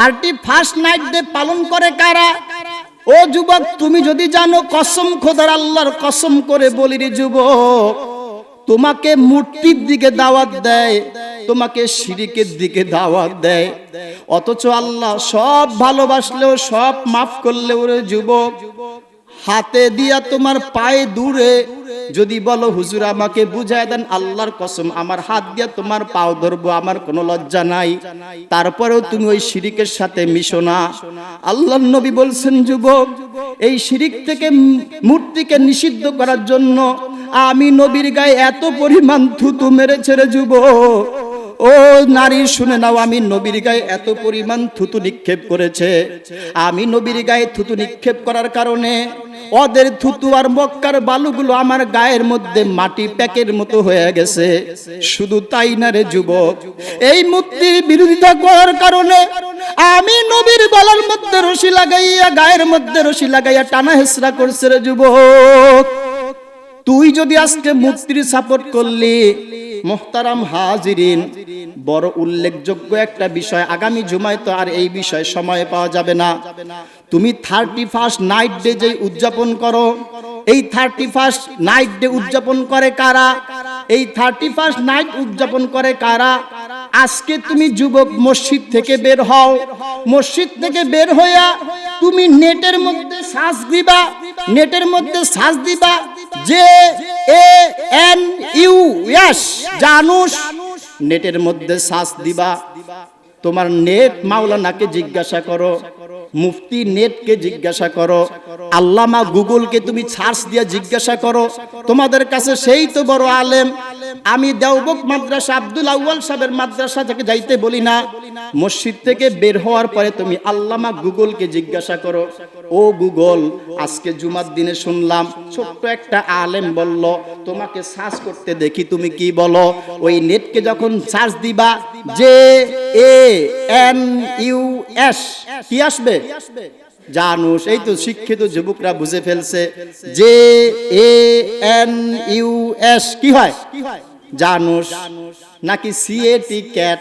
Thirty first night day পালন করে কারা ও যুবক, তুমি যদি জানো কসম খোদার আল্লাহর কসম করে বলি রে যুবক, তোমাকে মূর্তির দিকে দাওয়াত দেয়, তোমাকে শিরিকের দিকে দাওয়াত দেয়। অথচ আল্লাহ সব ভালোবাসলেও, সব মাফ করলেও রে যুবক হাতে দিয়া তোমার পায়ে দূরে। যদি বলো, হুজুর, আমাকে বুঝায় দেন, আল্লাহর কসম, আমার হাত দিয়া তোমার পাও ধরবো, আমার কোনো লজ্জা নাই। তারপরেও তুমি ওই শিরিকের সাথে মিশো না। আল্লাহ নবী বলছেন, যুবক, এই শিরিক থেকে মূর্তিকে নিষিদ্ধ করার জন্য আমি নবীর গায়ে এত পরিমাণ থুতু মেরেছে রে যুবক। ও নারী, শুনে নাও, আমি নবীর গায়ে এত পরিমাণ থুতু নিক্ষেপ করেছে। আমি নবীর গায়ে থুতু নিক্ষেপ করার কারণে ওদের থুতু আর মক্কার বালুগুলো আমার গায়ের মধ্যে মাটি প্যাকের মতো হয়ে গেছে। শুধু তাই না রে যুবক, এই মূর্তির বিরোধিতা করার কারণে আমি নবীর গলার মধ্যে রশি লাগাইয়া, গায়ের মধ্যে রশি লাগাইয়া টানা হেসরা করছে রে যুবক। তুই যদি আজকে মুক্তির সাপোর্ট করলি মোহতারাম হাজিরিন। বড় উল্লেখযোগ্য একটা বিষয়, আগামী জুমায় তো আর এই বিষয়ে সময় পাওয়া যাবে না। তুমি থার্টি ফার্স্ট নাইট ডে যে উদযাপন করো, এই থার্টি ফার্স্ট নাইট ডে উদযাপন করে কারা? এই থার্টি ফার্স্ট নাইট উদযাপন করে কারা? আজকে তুমি যুবক মসজিদ থেকে বের হও। মসজিদ থেকে বের হইয়া তুমি নেটের মধ্যে শ্বাস দিবা, নেটের মধ্যে শ্বাস দিবা যে এন ইউ এস জানুস নেটের মধ্যে শ্বাস দিবা। তোমার নেট মাওলানাকে জিজ্ঞাসা করো, মুফতি নেটকে জিজ্ঞাসা করো, আল্লামা গুগলকে তুমি সার্চ দিয়ে জিজ্ঞাসা করো, তোমাদের কাছে সেই তো বড় আলেম। আমি দেওবক মাদ্রাসা, আব্দুল আউয়াল সাহেবের মাদ্রাসা থেকে যাইতে বলি না। মসজিদ থেকে বের হওয়ার পরে তুমি আল্লামা গুগলকে জিজ্ঞাসা করো, ও গুগল, আজকে জুমার দিনে শুনলাম ছোট্ট একটা আলেম বলল, তোমাকে সার্চ করতে দেখি, তুমি কি বলো? ওই নেটকে যখন সার্চ দিবা যে এ এন ইউ এস, কি আসবে? জানুস, এই তো শিক্ষিত যুবকরা বুঝে ফেলছে যে এ এন ইউ এস, কি হয়? জানুস, নাকি সিএটি ক্যাট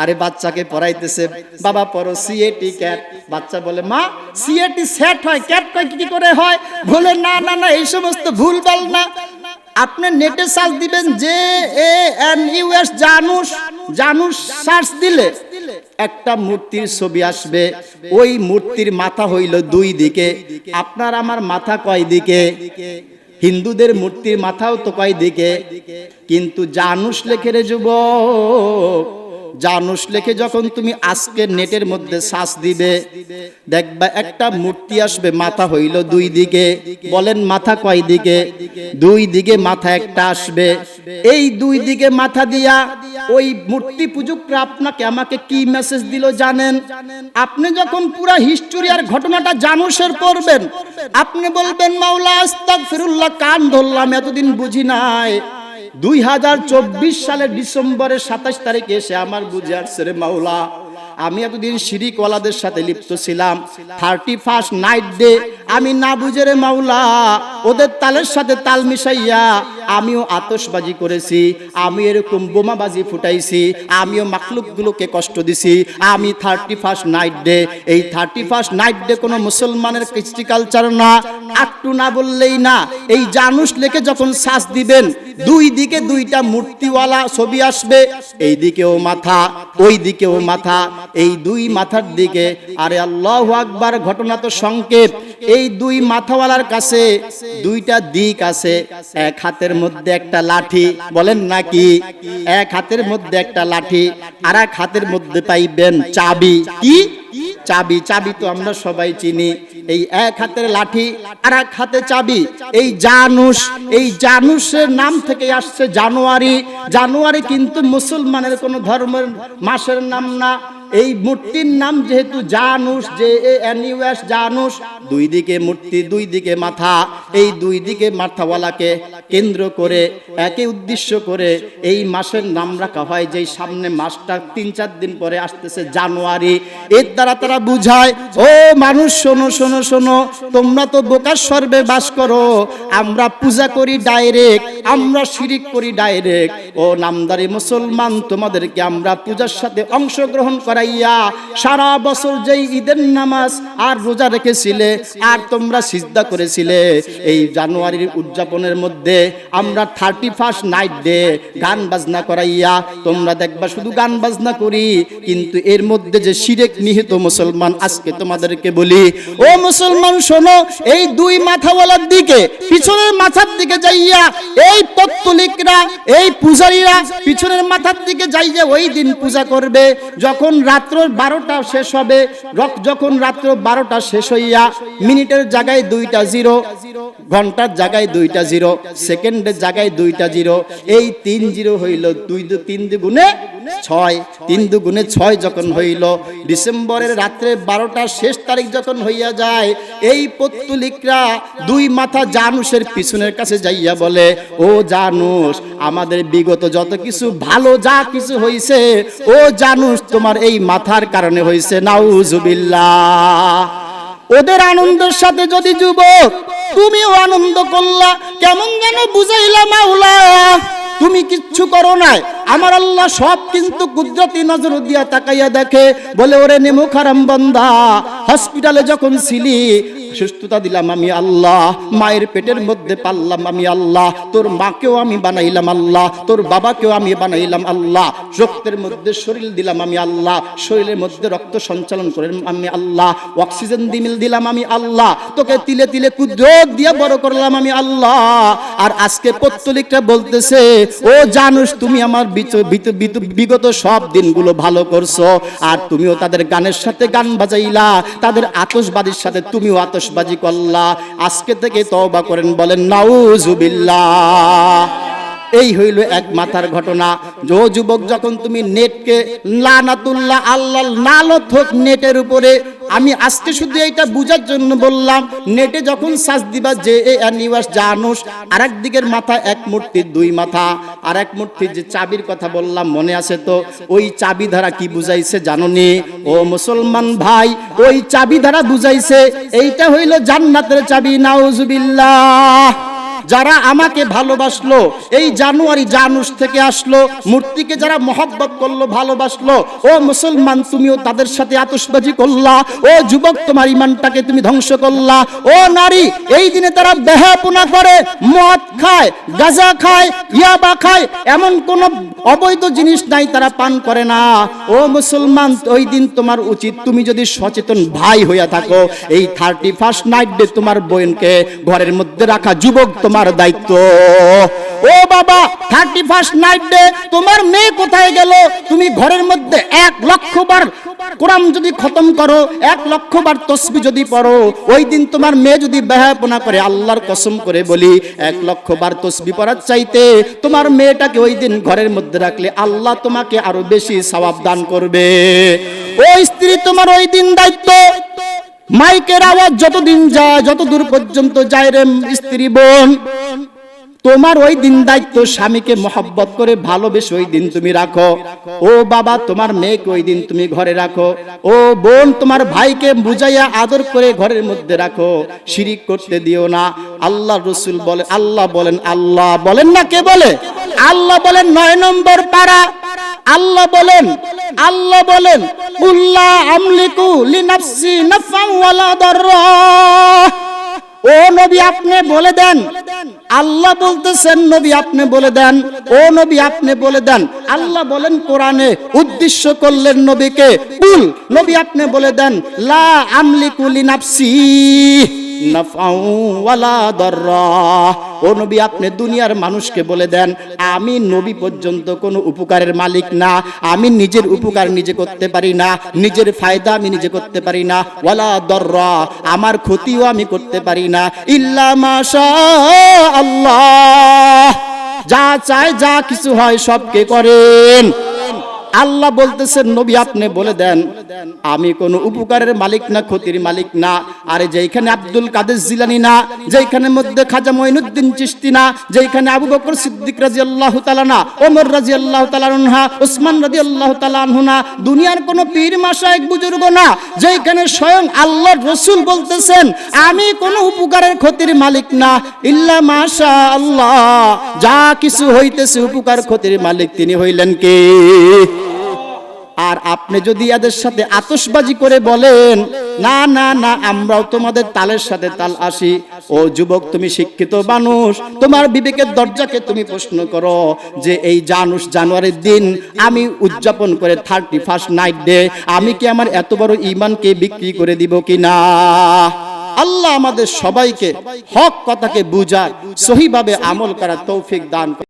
আরে বাচ্চাকে পড়াইতেছে। বাবা, পড়ো সিএটি ক্যাট বাচ্চা বলে, মা সিএটি সেট হয়, ক্যাট কয়, কি করে হয়? বলে, না না না, এই সমস্ত ভুল ভুলভাল না। আপনি নেটে সার্চ দিবেন যে A N U S, Janus Janus search দিলে একটা মূর্তির ছবি আসবে। ওই মূর্তির মাথা হইল দুই দিকে। আপনার আমার মাথা কয় দিকে? হিন্দুদের মূর্তির মাথাও তো কয় দিকে কিন্তু জানুস লেখের যুবক জানুস লেখে যখন তুমি আজকে নেটের মধ্যে শ্বাস দিবে, দেখবা একটা মূর্তি আসবে, মাথা হইল দুই দিকে। বলেন, মাথা কয় দিকে? দুই দিকে মাথা একটা আসবে। এই দুই দিকে মাথা দিয়া ওই মূর্তি পূজকরা আপনাকে আমাকে কি মেসেজ দিল জানেন? আপনি যখন পুরা হিস্টোরি আর ঘটনাটা জানুসের পড়বেন আপনি বলবেন, মাওলা আস্তাক ফিরুল্লাহ কান ধরলাম, এতদিন বুঝি নাই। দুই হাজার চব্বিশ সালের ডিসেম্বরের সাতাশ তারিখে এসে আমার বুঝে আসছে রে মাওলা, আমি এতদিন শিরিকওয়ালাদের সাথে লিপ্ত ছিলাম। থার্টি ফার্স্ট নাইট ডে আমি না বুঝে রে মাওলা, ওদের তালের সাথে তাল মিশাইয়া আমিও আতসবাজি করেছি, আমি এরকম বোমাবাজি ফুটাইছি, আমিও মাখলুকগুলোকে কষ্ট দিছি, আমি থার্টি ফার্স্ট নাইট ডে এই থার্টি ফার্স্ট নাইট ডে কোনো মুসলমানের কৃষ্টি কালচার না একটু না বললেই না, এই জানুস লেখে যখন শ্বাস দিবেন, দুই দিকে দুইটা মূর্তিওয়ালা ছবি আসবে, এই দিকেও মাথা, ওই দিকেও মাথা, এই দুই মাথার দিকে, আরে আল্লাহ আকবার, ঘটনা তো সংকেত এই দুই মাথাওয়ালার কাছে দুইটা দিক আছে। এক হাতের মধ্যে একটা লাঠি, বলেন নাকি? এক হাতের মধ্যে একটা লাঠি আর এক হাতের মধ্যে পাইবেন চাবি। কি? চাবি চাবি তো আমরা সবাই চিনি। এই এক হাতের লাঠি আর এক হাতে চাবি। এই জানুস এই জানুসের নাম থেকে আসছে জানুয়ারি। জানুয়ারি কিন্তু মুসলমানের কোন ধর্মের মাসের নাম না। এই মূর্তির নাম যেহেতু জানুস, যে এনিউএস জানুস, দুই দিকে মূর্তি, দুই দিকে মাথা, এই দুই দিকে মাথাওয়ালাকে কেন্দ্র করে, একে উদ্দেশ্য করে এই মাসের নাম রাখা হয়, যেই সামনে মাসটা তিন চার দিন পরে আসতেছে জানুয়ারি। এর দ্বারা তারা বুঝায়, ও মানুষ, শোনো শোনো শোনো, তোমরা তো বোকার সর্বে বাস করো, আমরা পূজা করি ডাইরেক্ট আমরা শিরিক করি ডাইরেক্ট ও নামদারি মুসলমান, তোমাদেরকে আমরা পূজার সাথে অংশগ্রহণ করাইয়া সারা বছর যেই ঈদের নামাজ আর রোজা রেখেছিলে, আর তোমরা সিজদা করেছিলে, এই জানুয়ারির উদযাপনের মধ্যে আমরা থার্টি ফার্স্ট নাইট ডে গান বাজনা করাইয়া, তোমরা দেখবা শুধু গান বাজনা করি, কিন্তু এর মধ্যে যে শিরেক নিহিত মুসলমান, আজকে তোমাদেরকে বলি, ও মুসলমান শোনো, এই দুই মাথাওয়ালার দিকে, পিছনের মাথার দিকে যাইয়া, এই পত্তলিকরা, এই পূজারীরা পিছনের মাথার দিকে যাইয়া ওই দিন পূজা করবে, যখন রাত্র বারোটা শেষ হবে যখন রাত্র বারোটা শেষ হইয়া, মিনিটের জায়গায় দুইটা জিরো ঘণ্টার জায়গায় দুইটা জিরো সেকেন্ডের জায়গায় দুইটা জিরো, এই তিন জিরো হইল দুই তিন দুগুণে ছয়, তিন দুগুণে ছয় যখন হইল, ডিসেম্বরের রাত্রে বারোটা শেষ তারিখ যখন হইয়া যায়, এই পত্তুলিকরা দুই মাথা জানুসের পিছনের কাছে যাইয়া বলে, ও জানুস আমাদের বিগত যত কিছু ভালো যা কিছু হইছে, ও জানুস তোমার এই মাথার কারণে হইছে, নাউজুবিল্লাহ। ওদের আনন্দের সাথে যদি যুবক তুমিও আনন্দ করলা, কেমন যেন বুঝাইলা মাওলা। তুমি কিচ্ছু করো নাই। আমার আল্লাহ সব কিন্তু কুদরতি নজর দিয়া তাকাইয়া দেখে, বলে, ওরে নেমু বন্ধা হসপিটালে যখন ছিলি সুস্থতা দিলাম আমি আল্লাহ। মায়ের পেটের মধ্যে পারলাম আমি আল্লাহ। তোর মাকেও আমি বানাইলাম আল্লাহ। তোর বাবাকেও আমি বানাইলাম আল্লাহ। রক্তের মধ্যে শরীর দিলাম আমি আল্লাহ। শরীরের মধ্যে রক্ত সঞ্চালন করে আমি আল্লাহ। অক্সিজেন দিমিল দিলাম আমি আল্লাহ। তোকে তিলে তিলে কুদরত দিয়ে বড় করলাম আমি আল্লাহ। আর আজকে পত্তলিকটা বলতেছে, ও জানুস তুমি আমার বিগত সব দিনগুলো ভালো করছ। আর তুমিও তাদের গানের সাথে গান বাজাইলা। তাদের আতসবাদীর সাথে তুমিও আতশবাজি করলা আজকে থেকে তওবা করেন, বলেন, নাউজুবিল্লাহ। এই হইল এক মাথার ঘটনা। যো যুবক, যখন তুমি নেটকে, লানাতুল্লাহ আল্লাহ লালত হোক নেটের উপরে আমি আজকে শুধু এটা বুঝার জন্য বললাম, নেটে যখন সাজ দিবা যে এ অ্যানিভার্স জানুস আর দিকের মাথা এক মূর্তির দুই মাথা আর এক মূর্তির যে চাবির কথা বললাম, মনে আছে তো? ওই চাবি ধারা কি বুঝাইছে জাননি? ও মুসলমান ভাই, ওই চাবি ধারা বুঝাইছে, এইটা হইল জান্নাতের চাবি, নাউজুবিল্লাহ। যারা আমাকে ভালোবাসলো, এই জানুয়ারি জানুস থেকে আসলো, মূর্তিকে যারা মহব্বত করল, ভালোবাসলো, ও মুসলমান তুমিও তাদের সাথে আতশবাজি করলা, ও যুবক তোমার ইমানটাকে তুমি ধ্বংস করলা, ও নারী, এই দিনে তারা বেহাপনা করে, মদ খায়, গাঁজা খায়, ইয়াবা খায়, এমন কোন অবৈধ জিনিস নাই তারা পান করে না। ও মুসলমান, ওই দিন তোমার উচিত তুমি যদি সচেতন ভাই হইয়া থাকো, এই থার্টি ফার্স্ট নাইট ডে তোমার বোনকে ঘরের মধ্যে রাখা, যুবক তোমার দায়িত্ব। ও বাবা থার্টি ফার্স্ট নাইট ডে তোমার মেয়ে কোথায় গেল? তুমি ঘরের মধ্যে এক লক্ষ বার কোরআন যদি খতম করো, এক লক্ষ বার তসবি যদি পড়ো, ওই দিন তোমার মেয়ে যদি বেহাপনা করে, আল্লাহর কসম করে বলি, এক লক্ষ বার তসবি পড়ার চাইতে তোমার মেয়েটাকে ওই দিন ঘরের মধ্যে রাখলে আল্লাহ তোমাকে আরও বেশি সওয়াব দান করবে। ওই স্ত্রী তোমার ওই দিন দায়িত্ব। মাইকের আওয়াজ যতদিন যায় যত দূর পর্যন্ত যায় রে স্ত্রী বোন। তোমার ওই দিন দায়িত্ব স্বামীকে মহব্বত করে ভালোবেসে ওই দিন তুমি রাখো। ও বাবা, তোমার মেয়েকে ওই দিন তুমি ঘরে রাখো। ও বোন, তোমার ভাইকে বুঝাইয়া আদর করে ঘরের মধ্যে রাখো। শিরিক করতে দিও না। আল্লাহ রসুল বলে, আল্লাহ বলেন আল্লাহ বলেন না কে বলে? আল্লাহ বলেন নয় নম্বর পাড়া। আল্লাহ বলেন আল্লাহ বলেন উল্লাহ আমলিকু লিনাফসি নাফান ওয়ালা দাররা। ও নবী, আপনি বলে দেন। আল্লাহ বলতেছেন, নবী, আপনি বলে দেন। ও নবী, আপনি বলে দেন। আল্লাহ বলেন, কোরআনে উদ্দেশ্য করলেন নবীকে। কুল, নবী, আপনি বলে দেন, লা আমলিকু লিনাফসি। ও নবী, আপনি দুনিয়ার মানুষকে বলে দেন, আমি নবী পর্যন্ত কোনো উপকারের মালিক না, আমি নিজের উপকার নিজে করতে পারি না, নিজের ফায়দা আমি নিজে করতে পারি না, ওয়ালা দররা, আমার ক্ষতিও আমি করতে পারি না, ইল্লা মাশা আল্লাহ। যা চায়, যা কিছু হয় সবকে করেন। আল্লাহ বলতেছেন, নবী, আপনি বলে দেন আমি কোনো উপকারের মালিক না, ক্ষতির মালিক না। আরে যেইখানে আব্দুল কাদের জিলানি না, যেইখানে মধ্যে খাজা মঈনুদ্দিন চিস্তি না, যেইখানে আবু বকর সিদ্দিক রাদিয়াল্লাহু তাআলা না, ওমর রাদিয়াল্লাহু আল্লাহ আনহা উসমান রাদিয়াল্লাহু আল্লাহ আনহু না, দুনিয়ার কোনো পীর মাসা এক বুজুর্গ না, যেইখানে স্বয়ং আল্লাহ রসুল বলতেছেন, আমি কোনো উপকারের ক্ষতির মালিক না। ইল্লা মাশা আল্লাহ যা কিছু হইতেছে উপকার ক্ষতির মালিক তিনি হইলেন কে? আর আপনি যদি এদের সাথে আতশবাজি করে বলেন, না না না, আমরাও তোমাদের তালের সাথে তাল আসি। ও যুবক, তুমি শিক্ষিত মানুষ। তোমার বিবেকের দরজাকে তুমি প্রশ্ন করো যে, এই জানুস জানুয়ারির দিন আমি উদযাপন করে থার্টি ফার্স্ট নাইট ডে আমি কি আমার এত বড় ইমানকে বিক্রি করে দিব কি না? আল্লাহ আমাদের সবাইকে হক কথাকে বুঝার, সহিভাবে আমল করার তৌফিক দান।